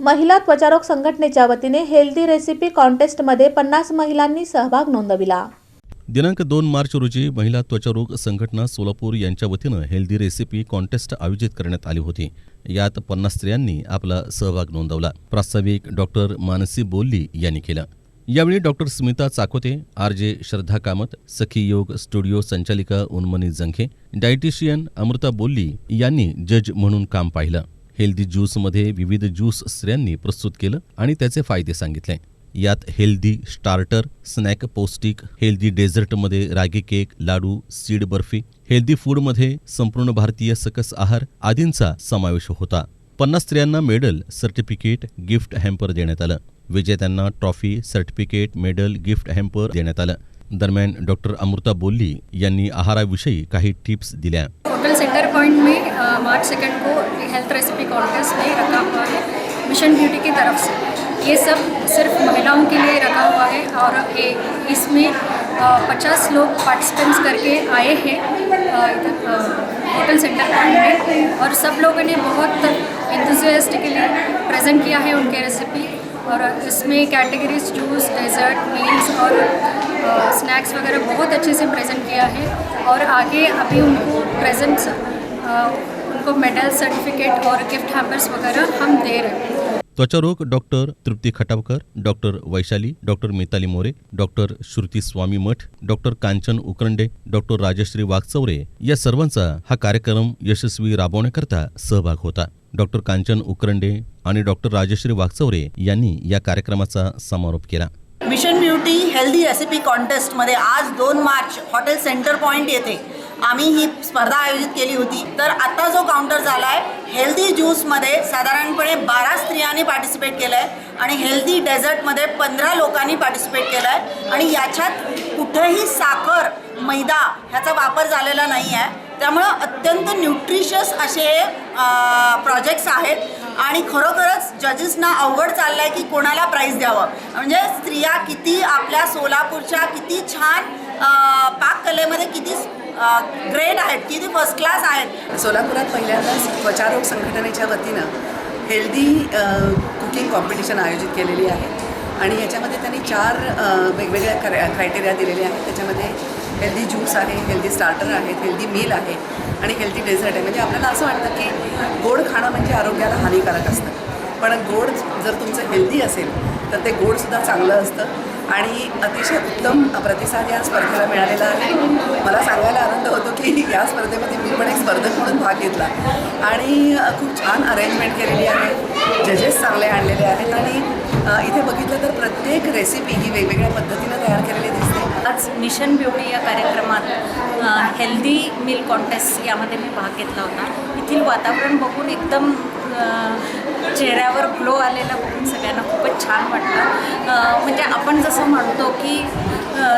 महिला त्वचारोग संघटनेच्या वतीने हेल्दी रेसिपी कॉन्टेस्टमध्ये पन्नास महिलांनी सहभाग नोंदविला. दिनांक दोन मार्च रोजी महिला त्वचारोग संघटना सोलापूर यांच्या वतीनं हेल्दी रेसिपी कॉन्टेस्ट आयोजित करण्यात आली होती. यात पन्नास स्त्रियांनी आपला सहभाग नोंदवला. प्रास्ताविक डॉक्टर मानसी बोल्ली यांनी केलं. यावेळी डॉक्टर स्मिता चाकोते आर जे श्रद्धा कामत सखी योग स्टुडिओ संचालिका उन्मनी जंखे डायटिशियन अमृता बोल्ली यांनी जज म्हणून काम पाहिलं. हेल्दी ज्यूसमध्ये विविध ज्यूस स्त्रियांनी प्रस्तुत केलं आणि त्याचे फायदे सांगितले. यात हेल्दी स्टार्टर स्नॅक पौष्टिक healthy डेझर्टमध्ये ragi cake laddu seed barfi healthy फूडमध्ये संपूर्ण भारतीय सकस आहार आदींचा समावेश होता. पन्नास स्त्रियांना मेडल सर्टिफिकेट गिफ्ट हॅम्पर देण्यात आलं. विजेत्यांना trophy certificate medal gift hamper देण्यात आलं. दरम्यान डॉक्टर अमृता बोल्ली यांनी आहाराविषयी काही टिप्स दिल्या. होटल सेंटर पॉइंट में मार्च सेकंड को हेल्थ रेसिपी कॉन्टेस्ट में रखा हुआ है मिशन ब्यूटी की तरफ़ से। ये सब सिर्फ़ महिलाओं के लिए रखा हुआ है और इसमें पचास लोग पार्टिसिपेंट्स करके आए हैं होटल सेंटर पॉइंट में। और सब लोगों ने बहुत इंथुजियास्टिकली प्रेजेंट किया है उनके रेसिपी और इसमें कैटेगरीज जूस डेजर्ट मील्स और स्नैक्स वगैरह बहुत अच्छे से प्रेजेंट किया है। और आगे अभी उनको प्रेजेंट्स उनको मेडल सर्टिफिकेट और गिफ्ट हैम्पर्स वगैरह हम दे रहे हैं। त्वचारोग doctor Trupti Khatavkar doctor Vaishali doctor Mitali More doctor Shruti Swami Math doctor Kanchan Ukarande doctor Rajashree Wagchaure या सर्वांचा हा कार्यक्रम यशस्वी राबवण्याकरता सहभाग होता. डॉक्टर कांचन उकरंडे आणि डॉक्टर राजश्री वागचौरे यांनी या कार्यक्रमाचा समारोप केला. मिशन ब्युटी हेल्दी रेसिपी कॉन्टेस्टमध्ये आज दोन मार्च हॉटेल सेंटर पॉईंट येथे आम्ही ही स्पर्धा आयोजित केली होती. तर आता जो काउंटर झाला आहे हेल्दी ज्यूसमध्ये साधारणपणे बारा स्त्रियांनी पार्टिसिपेट केलं आहे आणि हेल्दी डेझर्टमध्ये पंधरा लोकांनी पार्टिसिपेट केलं आहे आणि याच्यात कुठेही साखर मैदा ह्याचा वापर झालेला नाही आहे त्यामुळं अत्यंत न्यूट्रिशियस असे प्रोजेक्ट्स आहेत. आणि खरोखरच जजेसना अवघड चाललं आहे की कोणाला प्राईज द्यावं. म्हणजे स्त्रिया किती आपल्या सोलापूरच्या किती छान पाककलेमध्ये किती ग्रेड आहेत किती फर्स्ट क्लास आहेत? सोलापुरात पहिल्यांदाच त्वचारोग संघटनेच्या वतीनं हेल्दी कुकिंग कॉम्पिटिशन आयोजित केलेली आहे. आणि याच्यामध्ये त्यांनी चार वेगवेगळ्या क्राय क्रायटेरिया दिलेले आहेत. त्याच्यामध्ये हेल्दी ज्यूस आहे हेल्दी स्टार्टर आहेत हेल्दी मील आहे आणि हेल्दी डेझर्ट आहे. म्हणजे आपल्याला असं वाटतं की गोड खाणं म्हणजे आरोग्याला हानिकारक असतं. पण गोड जर तुमचं हेल्दी असेल तर ते गोडसुद्धा चांगलं असतं. आणि अतिशय उत्तम प्रतिसाद या स्पर्धेला मिळालेला आहे. मला सांगायला आनंद होतो की या स्पर्धेमध्ये मी पण एक स्पर्धक म्हणून भाग घेतला. आणि खूप छान अरेंजमेंट केलेली आहे. जजेस चांगले आणलेले आहेत आणि इथे बघितलं तर प्रत्येक रेसिपी ही वेगवेगळ्या पद्धतीनं तयार केलेली दिसते. आज मिशन ब्युटी या कार्यक्रमात हेल्दी मिल कॉन्टेस्ट यामध्ये मी भाग घेतला होता. येथील वातावरण बघून एकदम चेहऱ्यावर ग्लो आलेला बघून सगळ्यांना खूपच छान वाटलं. म्हणजे आपण जसं म्हणतो की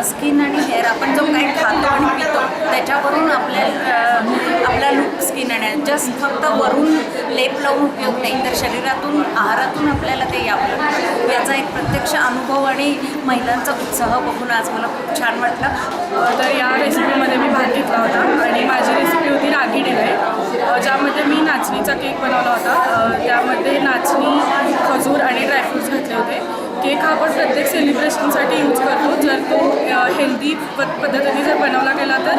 स्किन आणि हेअर आपण जो काही खातो आणि पितो त्याच्यावरून आपल्या आपला लुक स्किन आणि जस्ट फक्त वरून लेप लावून उपयोग नाही तर शरीरातून आहारातून आपल्याला ते यावं लागतं. याचा एक प्रत्यक्ष अनुभव आणि महिलांचा उत्साह बघून आज मला खूप छान वाटलं. तर या रेसिपीमध्ये मी भाग घेतला होता आणि माझी रेसिपी होती रागी डिलाय ज्यामध्ये मी नाचणीचा केक बनवला होता. त्यामध्ये नाचणी खजूर आणि ड्रायफ्रूट्स घातले होते. केक हा आपण प्रत्येक सेलिब्रेशनसाठी यूज करतो. जर तो हेल्दी प पद्धतीने जर बनवला गेला तर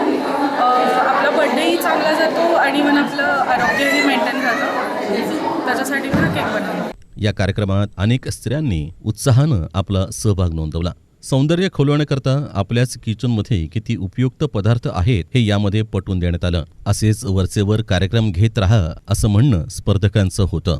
आपला बर्थडेही चांगला जातो आणि मग आपलं आरोग्यही मेंटेन राहतं. त्याच्यासाठी हा केक बनवला. या कार्यक्रमात अनेक स्त्रियांनी उत्साहानं आपला सहभाग नोंदवला. सौंदर्य खोलवण्याकरता आपल्याच किचनमध्ये किती उपयुक्त पदार्थ आहेत हे यामध्ये पटवून देण्यात आलं. असेच वरचेवर कार्यक्रम घेत राहा असं म्हणणं स्पर्धकांचं होतं.